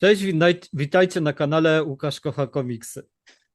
Cześć, witaj- witajcie na kanale Łukasz Kocha Komiksy.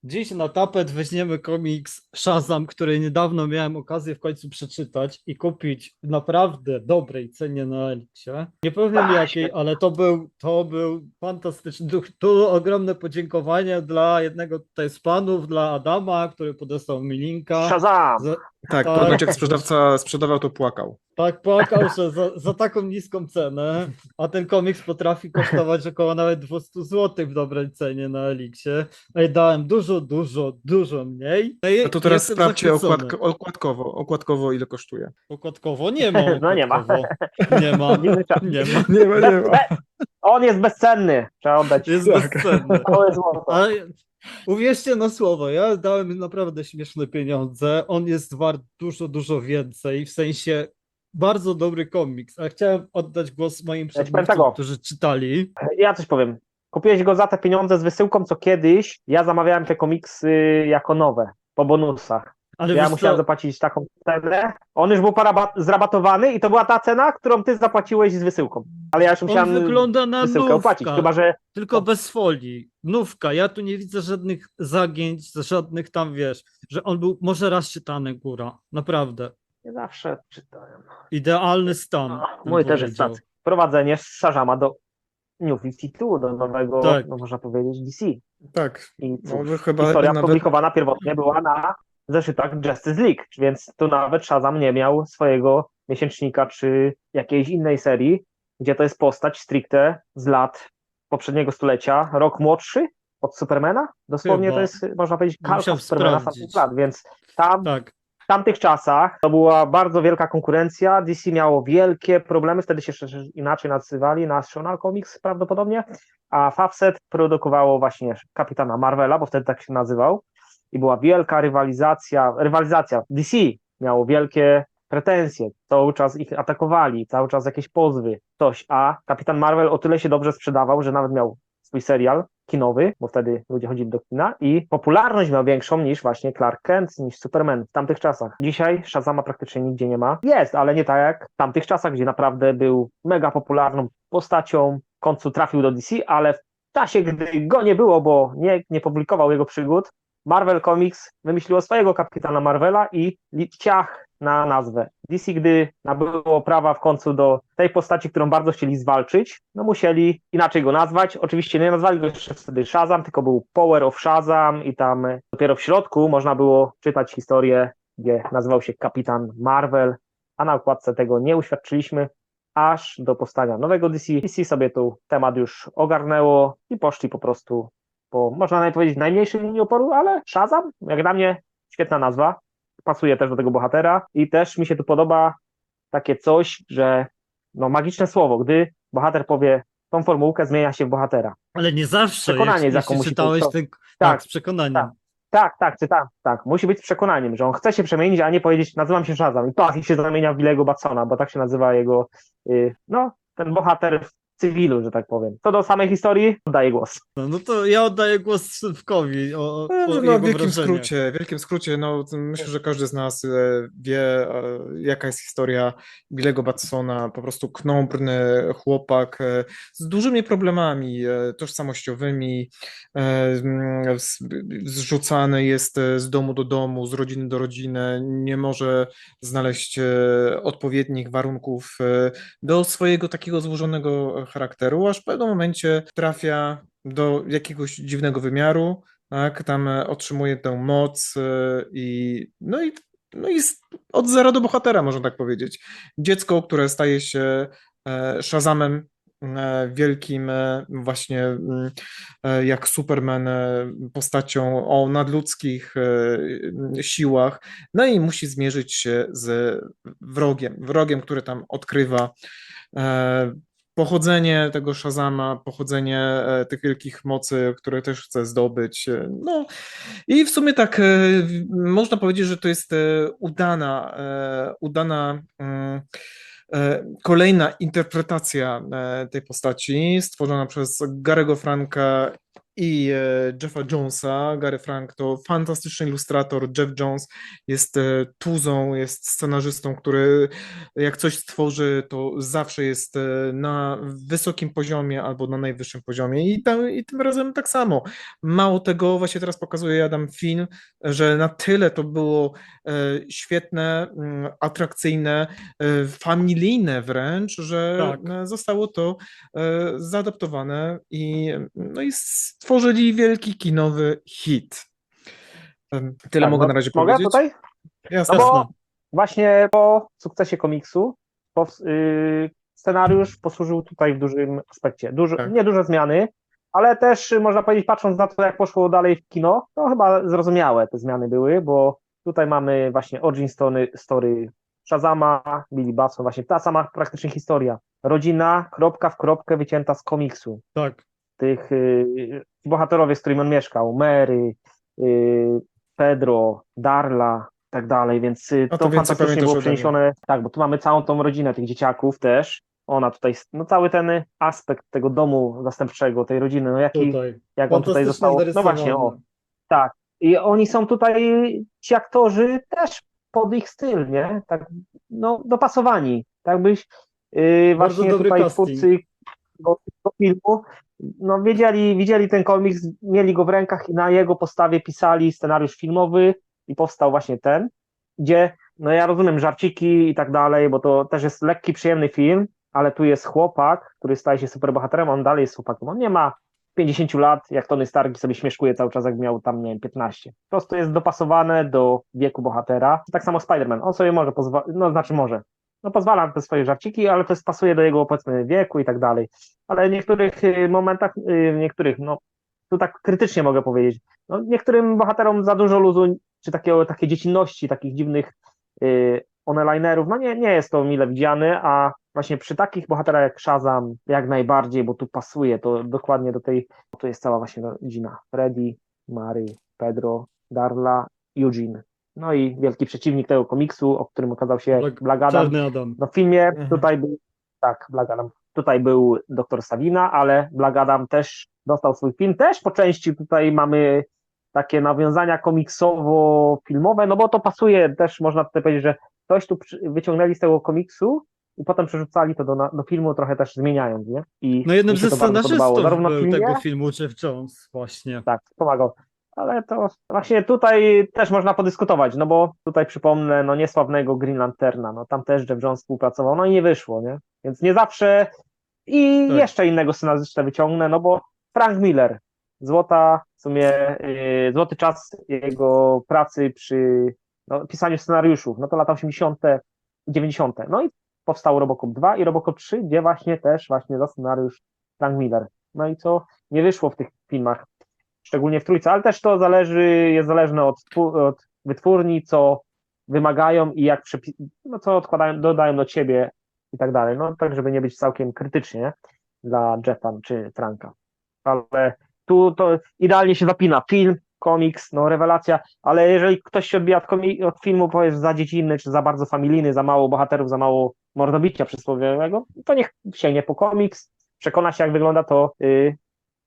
Dziś na tapet weźmiemy komiks Shazam, który niedawno miałem okazję w końcu przeczytać i kupić w naprawdę dobrej cenie na Elixie. Nie powiem jakiej, ale to był, to był fantastyczny duch. Tu ogromne podziękowanie dla jednego tutaj z panów, dla Adama, który podesłał mi linka. Shazam! Za, Tak, Tak. ponoć jak sprzedawca sprzedawał, to płakał. tak płakał, że za, za taką niską cenę, a ten komiks potrafi kosztować około nawet 200 zł w dobrej cenie na Elixie. No i dałem dużo, dużo, dużo mniej. No i A to teraz sprawdźcie okładko, okładkowo, okładkowo ile kosztuje. Okładkowo nie ma. No nie ma. okładkowo. Nie ma. Dziwny czas. Nie ma. Nie ma, nie ma. On jest bezcenny, trzeba oddać. Jest Tak. bezcenny. To jest złoto. Ale uwierzcie na słowo, ja dałem naprawdę śmieszne pieniądze. On jest wart dużo, dużo więcej. W sensie bardzo dobry komiks. A chciałem oddać głos moim Ja przedmówcom, którzy czytali. Ja coś powiem. Kupiłeś go za te pieniądze z wysyłką, co kiedyś ja zamawiałem te komiksy jako nowe, po bonusach. Ale ja musiałem co, zapłacić taką cenę. On już był zrabatowany i to była ta cena, którą ty zapłaciłeś z wysyłką. Ale ja już on musiałem wygląda na wysyłkę opłacić, nówka, chyba że tylko bez folii. Nówka, ja tu nie widzę żadnych zagięć, żadnych tam, wiesz, że on był może raz czytany, góra, naprawdę. nie zawsze czytałem. Idealny stan. No, mój też jest tacy. Wprowadzenie Shazama do New 52, do nowego, Tak. no można powiedzieć, DC. Tak, I no, cóż, że chyba historia nawet publikowana pierwotnie była na zeszytach Justice League, więc tu nawet Shazam nie miał swojego miesięcznika czy jakiejś innej serii, gdzie to jest postać stricte z lat poprzedniego stulecia, rok młodszy od Supermana. Dosłownie Chyba. to jest, można powiedzieć, kalka Supermana tamtych lat, więc tam Tak, w tamtych czasach to była bardzo wielka konkurencja. DC miało wielkie problemy, wtedy się jeszcze inaczej nazywali, National Comics prawdopodobnie, a Fawcett produkowało właśnie kapitana Marvela, bo wtedy tak się nazywał. I była wielka rywalizacja, rywalizacja. DC miało wielkie pretensje, cały czas ich atakowali, cały czas jakieś pozwy, coś, a kapitan Marvel o tyle się dobrze sprzedawał, że nawet miał swój serial kinowy, bo wtedy ludzie chodzili do kina i popularność miał większą niż właśnie Clark Kent, niż Superman w tamtych czasach. Dzisiaj Shazama praktycznie nigdzie nie ma. Jest, ale nie tak jak w tamtych czasach, gdzie naprawdę był mega popularną postacią, w końcu trafił do DC, ale w czasie, gdy go nie było, bo nie, nie publikował jego przygód, Marvel Comics wymyśliło swojego kapitana Marvela i ciach na nazwę. DC, gdy nabyło prawa w końcu do tej postaci, którą bardzo chcieli zwalczyć, no musieli inaczej go nazwać. Oczywiście nie nazwali go jeszcze wtedy Shazam, tylko był Power of Shazam i tam e, dopiero w środku można było czytać historię, gdzie nazywał się Kapitan Marvel, a na okładce tego nie uświadczyliśmy, aż do powstania nowego DC. DC sobie tu temat już ogarnęło i poszli po prostu po, można nawet powiedzieć, najmniejszej linii oporu, ale Shazam, jak dla mnie, świetna nazwa. Pasuje też do tego bohatera i też mi się tu podoba takie coś, że no magiczne słowo, gdy bohater powie tą formułkę, zmienia się w bohatera. ale nie zawsze, Przekonanie, jeśli, z jaką jeśli musi czytałeś to- ten... Tak, tak, z przekonaniem. tak. Tak, tak, czytam, tak. Musi być z przekonaniem, że on chce się przemienić, a nie powiedzieć, nazywam się Shazam i pach, i się zamienia w Bilego Batsona, bo tak się nazywa jego, y, no, ten bohater cywilu, że tak powiem. Co do samej historii, oddaję głos. No, no to ja oddaję głos Sylwkowi o, No, no, w wielkim skrócie, w wielkim skrócie, no, myślę, że każdy z nas e, wie, e, jaka jest historia Billego Batsona, po prostu knombrny chłopak e, z dużymi problemami tożsamościowymi, mm, zrzucany jest z domu do domu, z rodziny do rodziny, nie może znaleźć odpowiednich warunków do swojego takiego złożonego charakteru, aż w pewnym momencie trafia do jakiegoś dziwnego wymiaru, tak, tam e, otrzymuje tę moc e, i no i no z- od zera do bohatera, można tak powiedzieć. Dziecko, które staje się e, Shazamem, wielkim właśnie mm, jak Superman postacią o nadludzkich siłach, no i musi zmierzyć się z wrogiem, wrogiem, który tam odkrywa pochodzenie tego Shazama, pochodzenie e, tych wielkich mocy, które też chce zdobyć. e, No i w sumie tak e, można powiedzieć, że to jest udana, udana mm, kolejna interpretacja tej postaci stworzona przez Garego Franka i e, Jeffa Jonesa. Gary Frank to fantastyczny ilustrator. Jeff Jones jest e, tuzą, jest scenarzystą, który jak coś stworzy, to zawsze jest e, na wysokim poziomie albo na najwyższym poziomie. I, tam, I tym razem tak samo. Mało tego, właśnie teraz pokazuje Adam film, że na tyle to było e, świetne, mm, atrakcyjne, e, familijne wręcz, że Tak. e, zostało to e, zaadaptowane i, no i stworzyli wielki kinowy hit. Tyle Tak, mogę no, na razie Mogę powiedzieć. tutaj? Jasne. No bo Jasne. właśnie po sukcesie komiksu pows- y, scenariusz posłużył tutaj w dużym aspekcie. Duży, Tak. Nie duże zmiany, ale też y, można powiedzieć, patrząc na to, jak poszło dalej w kino, to chyba zrozumiałe te zmiany były, bo tutaj mamy właśnie origin story, story Shazama, Billy Batson, właśnie ta sama praktycznie historia. Rodzina, kropka w kropkę wycięta z komiksu. Tak. Tych y, bohaterowie, z którymi on mieszkał, Mary, y, Pedro, Darla i tak dalej, więc y, No to, to fantastycznie było przeniesione. Tak, bo tu mamy całą tą rodzinę tych dzieciaków też. Ona tutaj, no cały ten aspekt tego domu zastępczego, tej rodziny, no jaki, Tutaj. jak on tutaj został, no właśnie, o, tak. I oni są tutaj, ci aktorzy też pod ich styl, nie? Tak, no, dopasowani. Tak byś yy, właśnie tutaj casting. twórcy tego, tego filmu, no wiedzieli, widzieli ten komiks, mieli go w rękach i na jego podstawie pisali scenariusz filmowy i powstał właśnie ten, gdzie, no ja rozumiem żarciki i tak dalej, bo to też jest lekki, przyjemny film, ale tu jest chłopak, który staje się superbohaterem, on dalej jest chłopakiem, on nie ma 50 lat, jak Tony Stark sobie śmieszkuje cały czas, jak miał tam, nie wiem, 15. Po prostu jest dopasowane do wieku bohatera. Tak samo Spider-Man, on sobie może pozwolić, no znaczy może, no pozwala na te swoje żarciki, ale to pasuje do jego, powiedzmy, wieku i tak dalej. Ale w niektórych y, momentach, y, w niektórych, no, tu tak krytycznie mogę powiedzieć, no, niektórym bohaterom za dużo luzu, czy takiego, takiej dziecinności, takich dziwnych y, onelinerów, no nie, nie jest to mile widziane, a właśnie przy takich bohaterach jak Shazam, jak najbardziej, bo tu pasuje to dokładnie do tej, tu jest cała właśnie rodzina, Freddy, Mary, Pedro, Darla, Eugene. No i wielki przeciwnik tego komiksu, o którym okazał się Black Adam. Czarny Adam. No w filmie Mhm. tutaj był, tak, Black Adam, tutaj był doktor Savina, ale Black Adam też dostał swój film, też po części tutaj mamy takie nawiązania komiksowo-filmowe, no bo to pasuje, też można tutaj powiedzieć, że coś tu wyciągnęli z tego komiksu i potem przerzucali to do, do filmu, trochę też zmieniając, nie? I No jednym ze scenarzystów był filmie, tego filmu Jeff Jones właśnie. tak, pomagał. Ale to właśnie tutaj też można podyskutować, no bo tutaj przypomnę, no niesławnego Green Lanterna, no tam też Jeff Jones współpracował, no i nie wyszło, nie? Więc nie zawsze i Tak. jeszcze innego scenarzystę wyciągnę, no bo Frank Miller, złota, w sumie yy, złoty czas jego pracy przy no, pisaniu scenariuszów, no to lata 80., 90., no i powstał Robocop 2 i Robocop 3, gdzie właśnie też właśnie za scenariusz Frank Miller. No i co nie wyszło w tych filmach, szczególnie w trójce, ale też to zależy, jest zależne od, od wytwórni, co wymagają i jak no, co odkładają, dodają do ciebie i tak dalej. No tak, żeby nie być całkiem krytycznie dla Jeffa czy Franka. Ale tu to idealnie się zapina film, komiks, no rewelacja, ale jeżeli ktoś się odbija od, od filmu, powiesz za dziecinny, czy za bardzo familijny, za mało bohaterów, za mało mordobicia przysłowiowego, to niech sięgnie po komiks, przekona się jak wygląda to yy,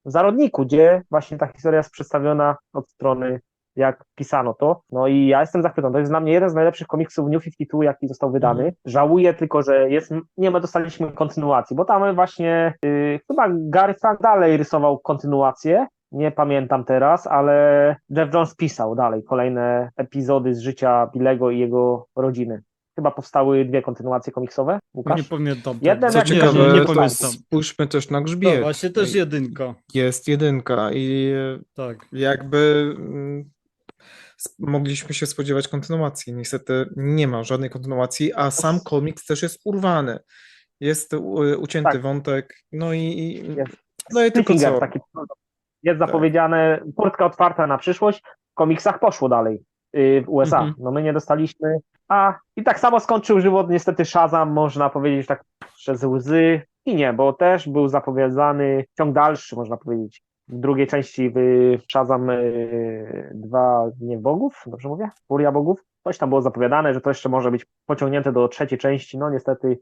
Zarodniku, gdzie właśnie ta historia jest przedstawiona od strony jak pisano to. No i ja jestem zachwycony. To jest dla mnie jeden z najlepszych komiksów New 52, jaki został wydany. Mhm. Żałuję tylko, że jest, nie ma, dostaliśmy kontynuacji, bo tam właśnie yy, chyba Gary Frank dalej rysował kontynuację. Nie pamiętam teraz, ale Jeff Jones pisał dalej kolejne epizody z życia Billego i jego rodziny. Chyba powstały dwie kontynuacje komiksowe, Łukasz? Nie pamiętam. Jeden Co jak nie, ciekawe, nie, nie pamiętam. spójrzmy też na No, grzbiet. właśnie też jedynka. Jest jedynka i Tak. jakby mm, mogliśmy się spodziewać kontynuacji. Niestety nie ma żadnej kontynuacji, a sam komiks też jest urwany. Jest ucięty Tak. wątek, no i, i Jest. no i tylko co? taki jest zapowiedziane, portka otwarta na przyszłość, w komiksach poszło dalej w USA. Mhm. No my nie dostaliśmy, a i tak samo skończył żywot niestety Shazam, można powiedzieć tak przez łzy i nie, bo też był zapowiedziany ciąg dalszy, można powiedzieć. W drugiej części w Shazam yy, dwa Gniew Bogów, dobrze mówię? Furia Bogów. Coś tam było zapowiadane, że to jeszcze może być pociągnięte do trzeciej części, no niestety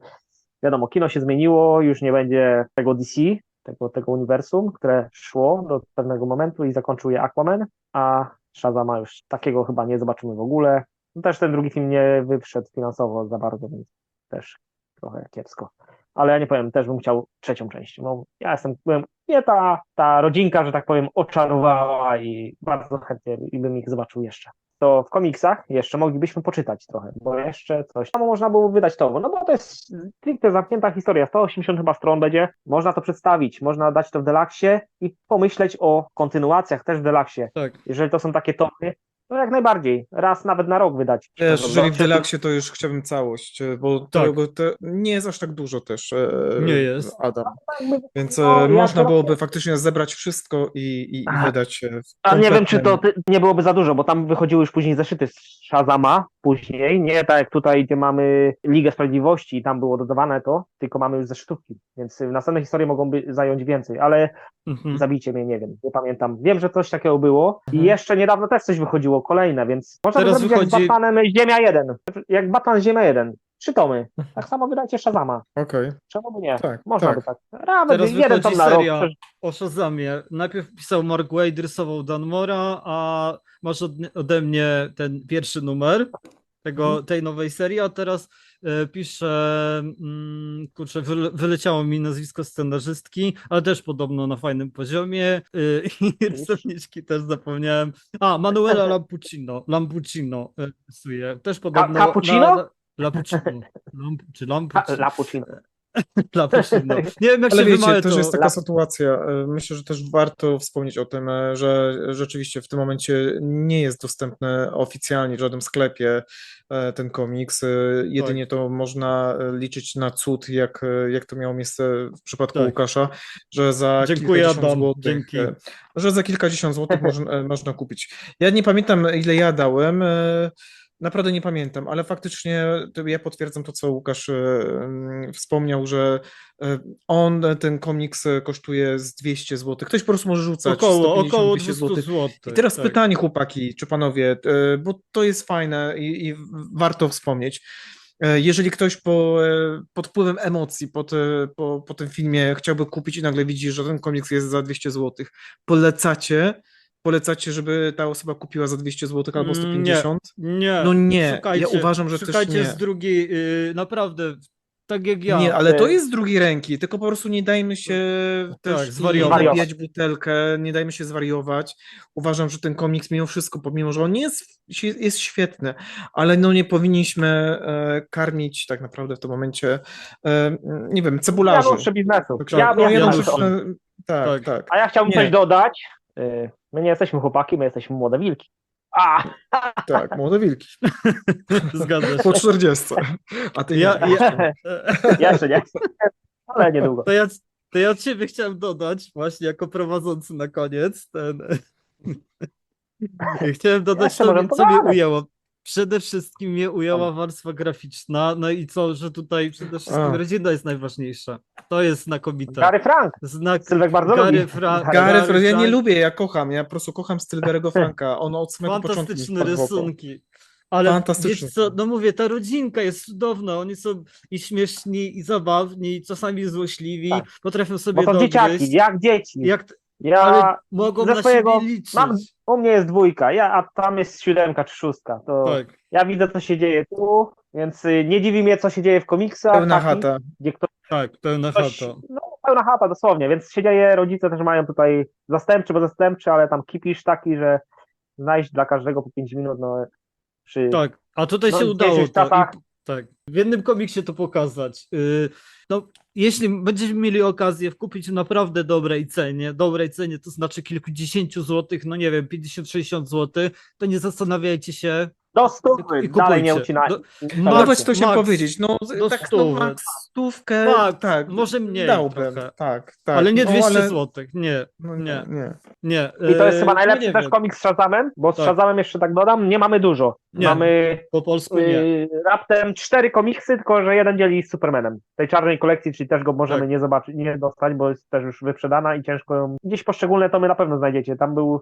wiadomo, kino się zmieniło, już nie będzie tego DC, tego, tego uniwersum, które szło do pewnego momentu i zakończył je Aquaman, a Shazama już takiego chyba nie zobaczymy w ogóle. No też ten drugi film nie wyszedł finansowo za bardzo, więc też trochę kiepsko. Ale ja nie powiem, też bym chciał trzecią część. No, ja jestem, byłem, mnie ta, ta rodzinka, że tak powiem, oczarowała i bardzo chętnie i bym ich zobaczył jeszcze. To w komiksach jeszcze moglibyśmy poczytać trochę, bo jeszcze coś tam można było wydać to, no bo to jest stricte zamknięta historia, 180 chyba stron będzie, można to przedstawić, można dać to w Delaksie i pomyśleć o kontynuacjach też w Delaksie. Tak. Jeżeli to są takie tomy, to jak najbardziej, raz nawet na rok wydać. Też, To jeżeli w Delaksie, to już chciałbym całość, e, bo Tak. tego te, nie jest aż tak dużo też. e, Nie jest. Adam. jakby- Więc No, e, ja można to- byłoby faktycznie zebrać wszystko i, i, i wydać. A nie wiem, czy to nie byłoby za dużo, bo tam wychodziły już później zeszyty z Shazama, później, nie tak jak tutaj, gdzie mamy Ligę Sprawiedliwości i tam było dodawane to, tylko mamy już zeszytówki, więc następne historie mogą by zająć więcej, ale Mhm. zabijcie mnie, nie wiem, nie pamiętam. Wiem, że coś takiego było i Mhm. jeszcze niedawno też coś wychodziło, kolejne, więc można by Teraz zrobić jak z wychodzi- Batmanem Ziemia 1, jak Batman Ziemia 1, trzy tomy, tak samo wydajcie Shazama, Okej, czemu by nie? tak, Można tak. by tak, nawet Teraz jeden tom wychodzi na rok, seria przecież- o Shazamie. Najpierw pisał Mark Wade, rysował Dan Mora, a masz od, ode mnie ten pierwszy numer tego, Mhm. tej nowej serii, a teraz e, pisze, mm, kurczę, wyle, wyleciało mi nazwisko scenarzystki, ale też podobno na fajnym poziomie y, i rysowniczki też zapomniałem. A, Manuela Lampuccino, Lampuccino e, rysuje, też podobno... Cappuccino? Na, Lampuccino, Lamp, czy. Lampuccino. Nie wiem jak Ale się wiecie, wymawia też to. jest taka sytuacja. e, Myślę, że też warto wspomnieć o tym, e, że rzeczywiście w tym momencie nie jest dostępny oficjalnie w żadnym sklepie e, ten komiks. Jedynie to można liczyć na cud, jak, jak to miało miejsce w przypadku Tak. Łukasza, że za Dziękuję, Adam, złotych, dzięki. że za kilkadziesiąt złotych można, można kupić. Ja nie pamiętam, ile ja dałem. Naprawdę nie pamiętam, ale faktycznie to ja potwierdzam to, co Łukasz e, wspomniał, że e, on, ten komiks e, kosztuje z 200 zł. Ktoś po prostu może rzucać Około, 150, około 200 200 zł. zł. I teraz tak. pytanie, chłopaki, czy panowie, bo to jest fajne i, i warto wspomnieć. Jeżeli ktoś po, pod wpływem emocji pod, e, po, po tym filmie chciałby kupić i nagle widzi, że ten komiks jest za 200 zł, polecacie, polecacie, żeby ta osoba kupiła za 200 zł albo Mm, 150? Nie. No nie, ja uważam, że też nie. z drugiej, yy, naprawdę, tak jak ja. Nie, ale to e, jest z drugiej ręki, tylko po prostu nie dajmy się też Tak, i zwariować. butelkę, nie dajmy się zwariować. Uważam, że ten komiks mimo wszystko, pomimo, że on nie jest, jest świetny, ale no nie powinniśmy e, karmić tak naprawdę w tym momencie, e, nie wiem, cebularzy. Biznesu. Tak, Ja, no, ja, ja, e, tak, Tak. tak. A ja chciałbym Nie. coś dodać. My nie jesteśmy chłopaki, my jesteśmy młode wilki. A, Tak, młode wilki. Zgadza się. Po 40. A ty Ja, nie. ja, jeszcze nie. Ale niedługo. to, ja, to ja od ciebie chciałem dodać, właśnie jako prowadzący na koniec, ten... Chciałem dodać, co, możemy co mnie ujęło. Przede wszystkim mnie ujęła warstwa graficzna, no i co, że tutaj przede wszystkim A. rodzina jest najważniejsza. To jest znakomite. Gary Frank. Znak Sylwek bardzo Gary lubi. Fra- Gareth, Gary ja nie Frank. lubię, ja kocham, ja po prostu kocham styl Gary'ego Franka. On od samego początku mi Fantastyczne wpadł w oko. rysunki. Ale Fantastyczne wiecie co, no mówię, ta rodzinka jest cudowna, oni są i śmieszni, i zabawni, i czasami złośliwi, Tak. potrafią Bo sobie to dzieciaki, dogryźć, jak dzieci. jak, Ja, ale mogą ze na swojego siebie liczyć. mam- u mnie jest dwójka, ja, a tam jest siódemka czy szóstka. To Tak, ja widzę, co się dzieje tu, więc y, nie dziwi mnie, co się dzieje w komiksach. Pełna takich, chata. Gdzie ktoś, tak, pełna ktoś, chata. no, pełna chata, dosłownie, więc się dzieje, rodzice też mają tutaj zastępczy, bo zastępczy, ale tam kipisz taki, że znaleźć dla każdego po 5 minut, no przy... Tak, a tutaj No, się udało dzisiejszych to. czasach- I, tak, w jednym komiksie to pokazać. Yy, no, jeśli będziemy mieli okazję kupić w naprawdę dobrej cenie, dobrej cenie, to znaczy kilkudziesięciu złotych, no nie wiem, 50-60 złotych, to nie zastanawiajcie się. Do stówy, I dalej nie kupujcie. ucinaj. Do- No Max, właśnie to chciałem Max, powiedzieć. No, do tak, no stówy. max stówkę, Tak, tak, może mniej dałbym, trochę. tak, tak. ale nie no, 200 ale- złotych, nie, No, nie. nie, nie. I to jest Yy, chyba no najlepszy nie też wiem, komiks z Shazamem, bo z Tak. Shazamem jeszcze tak dodam, nie mamy dużo. Nie. Mamy Po polsku nie. y, raptem cztery komiksy, tylko że jeden dzieli z Supermanem. Tej czarnej kolekcji, czyli też go możemy Tak. nie zobaczyć, nie dostać, bo jest też już wyprzedana i ciężko ją... Gdzieś poszczególne tomy na pewno znajdziecie. Tam był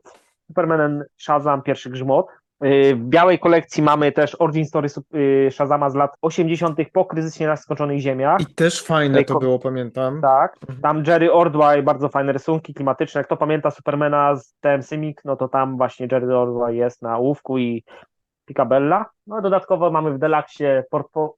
Superman Shazam, pierwszy grzmot, W białej kolekcji mamy też Origin Story y, Shazama z lat 80. po kryzysie na skończonych ziemiach. I też fajne to było, pamiętam. Tak, Mhm. tam Jerry Ordway, bardzo fajne rysunki klimatyczne. Kto pamięta Supermana z TM Simic, no to tam właśnie Jerry Ordway jest na ołówku i Picabella. No dodatkowo mamy w Deluxe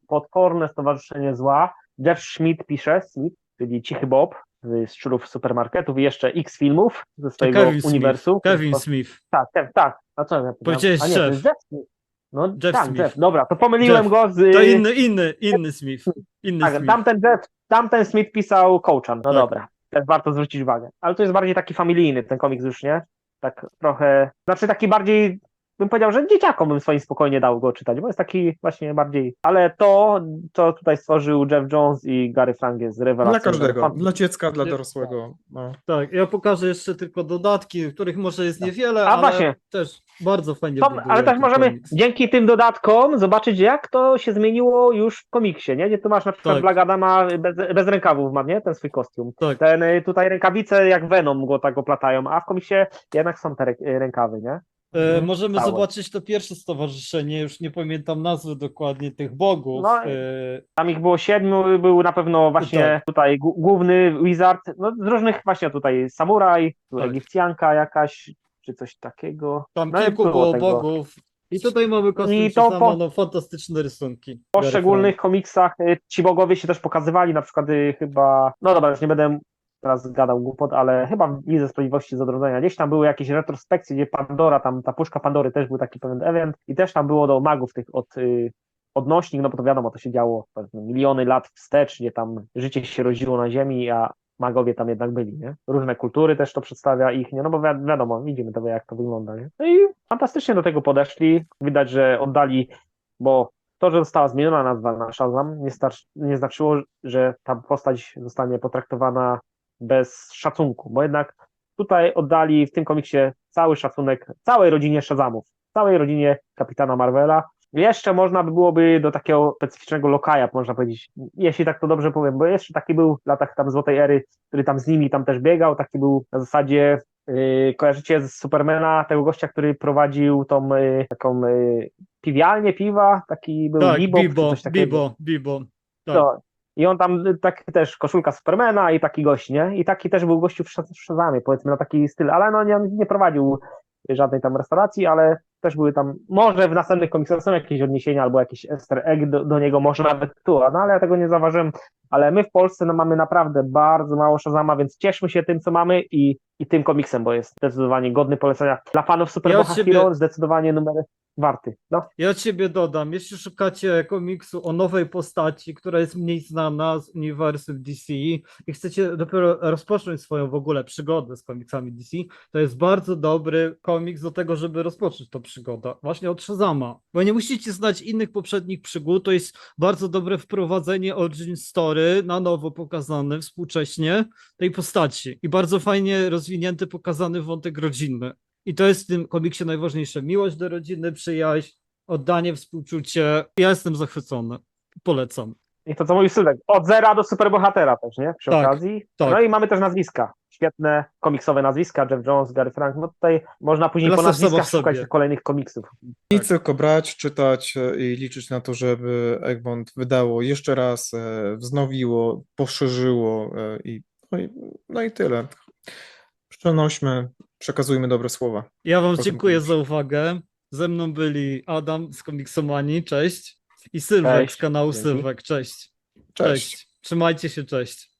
potworne Stowarzyszenie Zła. Jeff Schmidt pisze, Smith, czyli Cichy Bob z szczurów supermarketów i jeszcze X filmów ze swojego Kevin uniwersum. Smith. Kevin Smith. Tak, Kev, tak. A co ja? Powiedziałeś A nie, Jeff. Jeff Smith. No Jeff tak, Smith. Jeff. Dobra, to pomyliłem Jeff. go z... To inny, inny, inny Smith. Inny Tak, Smith. tamten Jeff, tamten Smith pisał Coachan, no Tak. dobra, też warto zwrócić uwagę. Ale to jest bardziej taki familijny ten komiks już, nie? Tak trochę, znaczy taki bardziej, bym powiedział, że dzieciakom bym swoim spokojnie dał go czytać, bo jest taki właśnie bardziej, ale to, co tutaj stworzył Jeff Jones i Gary Frank jest rewelacyjne. Dla każdego, Fan- dla dziecka, dla dorosłego. No. Tak, ja pokażę jeszcze tylko dodatki, których może jest niewiele, Tak. A ale właśnie. też bardzo fajnie ale też możemy komiks. dzięki tym dodatkom zobaczyć, jak to się zmieniło już w komiksie, nie? Gdzie tu masz na przykład Tak. Black Adama bez, bez rękawów, ma, nie? Ten swój kostium. Tak. Ten y, tutaj rękawice jak Venom go tak oplatają, a w komiksie jednak są te rę- rękawy, nie? E, Mhm. możemy Całe. zobaczyć to pierwsze stowarzyszenie, już nie pamiętam nazwy dokładnie tych bogów. No, e, Tam ich było siedmiu, był na pewno właśnie Tak. tutaj główny wizard, no z różnych właśnie tutaj samuraj, tu Tak. egipcjańka jakaś, czy coś takiego. Tam No kilku było tego. bogów. I tutaj mamy kostium I to Shazama, po- no fantastyczne rysunki. W poszczególnych komiksach y, ci bogowie się też pokazywali, na przykład y, chyba, no dobra, już nie będę teraz gadał głupot, ale chyba w Lidze Sprawiedliwości z Odrodzenia, gdzieś tam były jakieś retrospekcje, gdzie Pandora, tam ta puszka Pandory też był taki pewien event i też tam było do magów tych od y, odnośnik, no bo to wiadomo, to się działo miliony lat wstecz, gdzie tam życie się rodziło na ziemi, a magowie tam jednak byli, nie? Różne kultury też to przedstawia ich, nie? No bo wi- wiadomo, widzimy to, jak to wygląda, nie? No i fantastycznie do tego podeszli, widać, że oddali, bo to, że została zmieniona nazwa na Shazam, nie, nie znaczyło, że ta postać zostanie potraktowana bez szacunku, bo jednak tutaj oddali w tym komiksie cały szacunek całej rodzinie Shazamów, całej rodzinie Kapitana Marvela. Jeszcze można by byłoby do takiego specyficznego lokaja, można powiedzieć, jeśli tak to dobrze powiem, bo jeszcze taki był w latach tam Złotej Ery, który tam z nimi tam też biegał, taki był na zasadzie Yy, kojarzycie z Supermana tego gościa, który prowadził tą yy, taką yy, piwialnię piwa, taki był Tak, Bibo, czy Bibo, coś takiego. Bibo, Bibo. Tak. No. I on tam y, tak też koszulka Supermana i taki gość, nie? I taki też był gościu w Shaz- w Shazamie, powiedzmy na taki styl, ale no nie, nie prowadził żadnej tam restauracji, ale też były tam, może w następnych komiksach są jakieś odniesienia albo jakiś easter egg do, do niego, może nawet tu, no ale ja tego nie zauważyłem, ale my w Polsce no, mamy naprawdę bardzo mało Shazama, więc cieszmy się tym, co mamy i, i tym komiksem, bo jest zdecydowanie godny polecenia. Dla fanów Superboha ciebie- Hero zdecydowanie numer warty. No. Ja od ciebie dodam, jeśli szukacie komiksu o nowej postaci, która jest mniej znana z uniwersum DC i chcecie dopiero rozpocząć swoją w ogóle przygodę z komiksami DC, to jest bardzo dobry komiks do tego, żeby rozpocząć tą przygodę. Właśnie od Shazama. Bo nie musicie znać innych poprzednich przygód, to jest bardzo dobre wprowadzenie origin story, na nowo pokazane współcześnie tej postaci i bardzo fajnie rozwinięty, pokazany wątek rodzinny. I to jest w tym komiksie najważniejsze. Miłość do rodziny, przyjaźń, oddanie, współczucie. Ja jestem zachwycony. Polecam. I to, co mówił Sylwek, od zera do superbohatera też, nie? Przy Tak, okazji. tak. No i mamy też nazwiska. Świetne komiksowe nazwiska, Jeff Jones, Gary Frank. No tutaj można później po Klasa nazwiskach szukać kolejnych komiksów. Nic tylko brać, czytać e, i liczyć na to, żeby Egmont wydało jeszcze raz, e, wznowiło, poszerzyło e, i no i, no i tyle. Przenośmy, przekazujmy dobre słowa. Ja wam Proszę dziękuję mówić. za uwagę. Ze mną byli Adam z Komiksomanii, cześć. I Sylwek Cześć, z kanału dzięki. Sylwek, cześć. Cześć. Trzymajcie się, cześć.